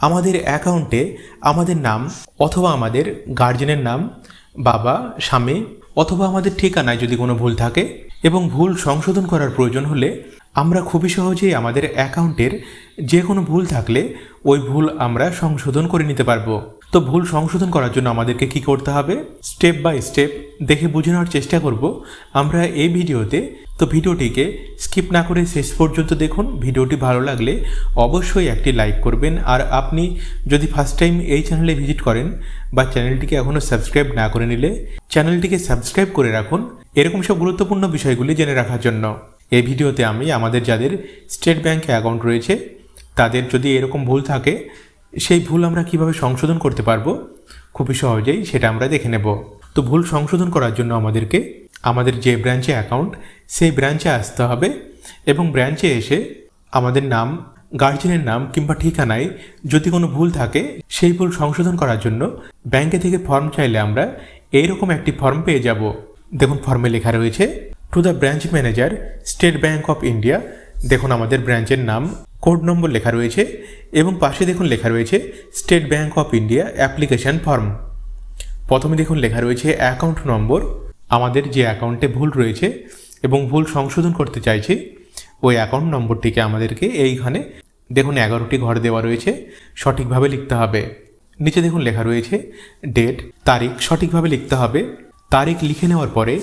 আমাদের অ্যাকাউন্টে আমাদের নাম অথবা আমাদের গার্জেনের নাম, বাবা, স্বামী অথবা আমাদের ঠিকানায় যদি কোনো ভুল থাকে এবং ভুল সংশোধন করার প্রয়োজন হলে আমরা খুবই সহজেই আমাদের অ্যাকাউন্টের যে কোনো ভুল থাকলে ওই ভুল আমরা সংশোধন করে নিতে পারব। তো ভুল সংশোধন করার জন্য আমাদেরকে কি করতে হবে? স্টেপ বাই স্টেপ দেখে বুঝে নেওয়ার চেষ্টা করব। আমরা এই ভিডিওতে, তো ভিডিওটিকে স্কিপ না করে শেষ পর্যন্ত দেখুন। ভিডিওটি ভালো লাগলে অবশ্যই একটি লাইক করবেন। আর আপনি যদি ফার্স্ট টাইম এই চ্যানেলে ভিজিট করেন বা চ্যানেলটিকে এখনও সাবস্ক্রাইব না করে নিলে চ্যানেলটিকে সাবস্ক্রাইব করে রাখুন। এরকম সব গুরুত্বপূর্ণ বিষয়গুলি জেনে রাখার জন্য। এই ভিডিওতে আমি আমাদের যাদের স্টেট ব্যাংকে অ্যাকাউন্ট রয়েছে, তাদের যদি এরকম ভুল থাকে সেই ভুল আমরা কীভাবে সংশোধন করতে পারব? খুবই সহজেই সেটা আমরা দেখে নেব। তো ভুল সংশোধন করার জন্য আমাদেরকে আমাদের যে ব্রাঞ্চে অ্যাকাউন্ট সেই ব্রাঞ্চে আসতে হবে এবং ব্রাঞ্চে এসে আমাদের নাম গার্জেনের নাম কিংবা ঠিকানায় যদি কোনো ভুল থাকে, সেই ভুল সংশোধন করার জন্য ব্যাংকে থেকে ফর্ম চাইলে আমরা এইরকম একটি ফর্ম পেয়ে যাব। দেখুন ফর্মে লেখা রয়েছে to the branch manager State Bank of India দেখুন আমাদের ব্রাঞ্চের নাম, কোড নম্বর লেখা রয়েছে এবং পাশে দেখুন লেখা রয়েছে State Bank of India application form. প্রথমে দেখুন লেখা রয়েছে অ্যাকাউন্ট নম্বর, আমাদের যে অ্যাকাউন্টে ভুল রয়েছে এবং ভুল সংশোধন করতে চাইছি, ওই অ্যাকাউন্ট নম্বরটিকে আমাদেরকে এইখানে দেখুন এগারোটি ঘর দেওয়া রয়েছে, সঠিকভাবে লিখতে হবে। নিচে দেখুন লেখা রয়েছে ডেট, তারিখ সঠিকভাবে লিখতে হবে। তারিখ লিখে নেওয়ার পরে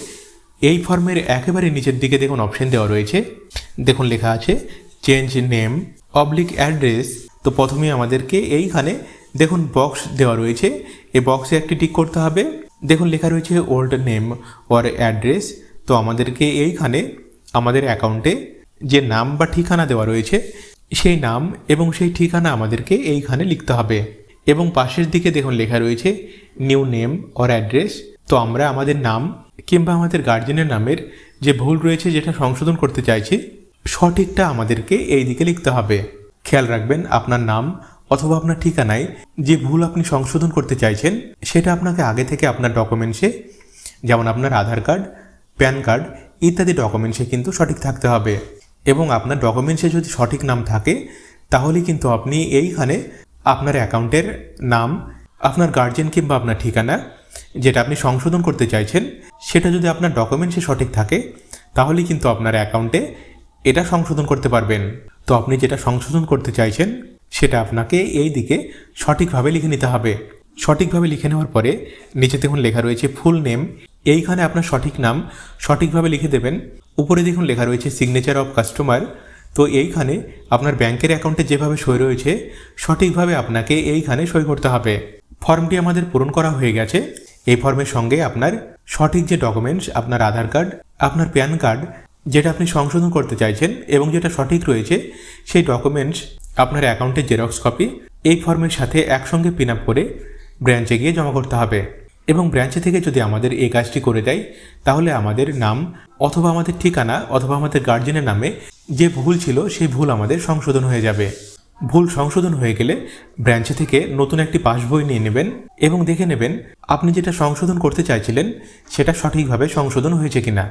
এই ফর্মের একেবারে নিচের দিকে দেখুন অপশন দেওয়া রয়েছে। দেখুন, লেখা আছে চেঞ্জ নেম অবলিক অ্যাড্রেস তো প্রথমে আমাদেরকে এইখানে দেখুন বক্স দেওয়া রয়েছে। এই বক্সে একটি টিক করতে হবে। দেখুন, লেখা রয়েছে ওল্ড নেম অর অ্যাড্রেস তো আমাদেরকে এইখানে আমাদের অ্যাকাউন্টে যে নাম বা ঠিকানা দেওয়া রয়েছে, সেই নাম এবং সেই ঠিকানা আমাদেরকে এইখানে লিখতে হবে। এবং পাশের দিকে দেখুন, লেখা রয়েছে নিউ নেম অর অ্যাড্রেস তো আমরা আমাদের নাম কিংবা আমাদের গার্জেনের নামের যে ভুল রয়েছে যেটা সংশোধন করতে চাইছি, সঠিকটা আমাদেরকে এই দিকে লিখতে হবে। খেয়াল রাখবেন, আপনার নাম অথবা আপনার ঠিকানায় যে ভুল আপনি সংশোধন করতে চাইছেন, সেটা আপনাকে আগে থেকে আপনার ডকুমেন্টসে, যেমন আপনার আধার কার্ড, প্যান কার্ড ইত্যাদি ডকুমেন্টসে কিন্তু সঠিক থাকতে হবে। এবং আপনার ডকুমেন্টসে যদি সঠিক নাম থাকে, তাহলে কিন্তু আপনি এইখানে আপনার অ্যাকাউন্টের নাম, আপনার গার্জেন কিংবা আপনার ঠিকানা যেটা আপনি সংশোধন করতে চাইছেন, সেটা যদি আপনার ডকুমেন্টসে সঠিক থাকে, তাহলে কিন্তু আপনার অ্যাকাউন্টে এটা সংশোধন করতে পারবেন। তো আপনি যেটা সংশোধন করতে চাইছেন, সেটা আপনাকে এই দিকে সঠিকভাবে লিখে নিতে হবে। সঠিকভাবে লিখে নেওয়ার পরে নিচে দেখুন লেখা রয়েছে ফুল নেম। এইখানে আপনার সঠিক নাম সঠিকভাবে লিখে দেবেন। উপরে দেখুন লেখা রয়েছে সিগনেচার অফ কাস্টমার তো এইখানে আপনার ব্যাংকের অ্যাকাউন্টে যেভাবে সই রয়েছে, সঠিকভাবে আপনাকে এইখানে সই করতে হবে। ফর্মটি আমাদের পূরণ করা হয়ে গেছে। এই ফর্মের সঙ্গে আপনার সঠিক যে ডকুমেন্টস আপনার আধার কার্ড, আপনার প্যান কার্ড, যেটা আপনি সংশোধন করতে চাইছেন এবং যেটা সঠিক রয়েছে, সেই ডকুমেন্টস আপনার অ্যাকাউন্টের জেরক্স কপি এই ফর্মের সাথে একসঙ্গে পিন আপ করে ব্রাঞ্চে গিয়ে জমা করতে হবে। এবং ব্রাঞ্চে থেকে যদি আমাদের এই কাজটি করে দেয়, তাহলে আমাদের নাম অথবা আমাদের ঠিকানা অথবা আমাদের গার্জেনের নামে যে ভুল ছিল, সেই ভুল আমাদের সংশোধন হয়ে যাবে। ভুল সংশোধন হয়ে গেলে ব্রাঞ্চে থেকে নতুন একটি পাসবই নিয়ে নেবেন এবং দেখে নেবেন আপনি যেটা সংশোধন করতে চাইছিলেন, সেটা সঠিকভাবে সংশোধন হয়েছে কিনা।